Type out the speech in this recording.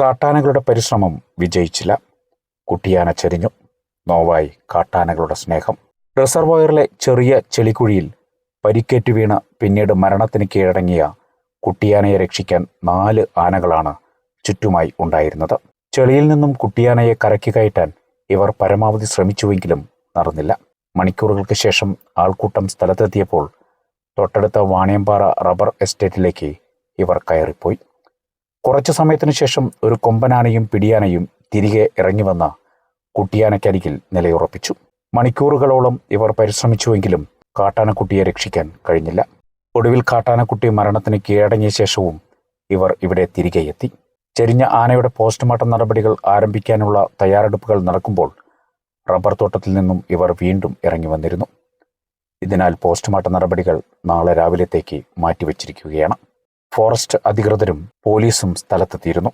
കാട്ടാനകളുടെ പരിശ്രമം വിജയിച്ചില്ല. കുട്ടിയാന ചെരിഞ്ഞു. നോവായി കാട്ടാനകളുടെ സ്നേഹം. റിസർവോയറിലെ ചെറിയ ചെളിക്കുഴിയിൽ പരിക്കേറ്റു വീണ് പിന്നീട് മരണത്തിന് കീഴടങ്ങിയ കുട്ടിയാനയെ രക്ഷിക്കാൻ നാല് ആനകളാണ് ചുറ്റുമായി ഉണ്ടായിരുന്നത്. ചെളിയിൽ നിന്നും കുട്ടിയാനയെ കരക്കി കയറ്റാൻ ഇവർ പരമാവധി ശ്രമിച്ചുവെങ്കിലും നടന്നില്ല. മണിക്കൂറുകൾക്ക് ശേഷം ആൾക്കൂട്ടം സ്ഥലത്തെത്തിയപ്പോൾ തൊട്ടടുത്ത വാണിയമ്പാറ റബ്ബർ എസ്റ്റേറ്റിലേക്ക് ഇവർ കയറിപ്പോയി. കുറച്ചു സമയത്തിനു ശേഷം ഒരു കൊമ്പനാനയും പിടിയാനയും തിരികെ ഇറങ്ങി വന്ന കുട്ടിയാനക്കരികിൽ നിലയുറപ്പിച്ചു. മണിക്കൂറുകളോളം ഇവർ പരിശ്രമിച്ചുവെങ്കിലും കാട്ടാനക്കുട്ടിയെ രക്ഷിക്കാൻ കഴിഞ്ഞില്ല. ഒടുവിൽ കാട്ടാനക്കുട്ടി മരണത്തിന് കീഴടങ്ങിയ ശേഷവും ഇവർ ഇവിടെ തിരികെ എത്തി. ചെരിഞ്ഞ ആനയുടെ പോസ്റ്റ്മോർട്ടം നടപടികൾ ആരംഭിക്കാനുള്ള തയ്യാറെടുപ്പുകൾ നടക്കുമ്പോൾ റബ്ബർ തോട്ടത്തിൽ നിന്നും ഇവർ വീണ്ടും ഇറങ്ങി വന്നിരുന്നു. ഇതിനാൽ പോസ്റ്റ്മോർട്ടം നടപടികൾ നാളെ രാവിലത്തേക്ക് മാറ്റിവെച്ചിരിക്കുകയാണ്. ഫോറസ്റ്റ് അധികൃതരും പോലീസും സ്ഥലത്തെത്തിയിരുന്നു.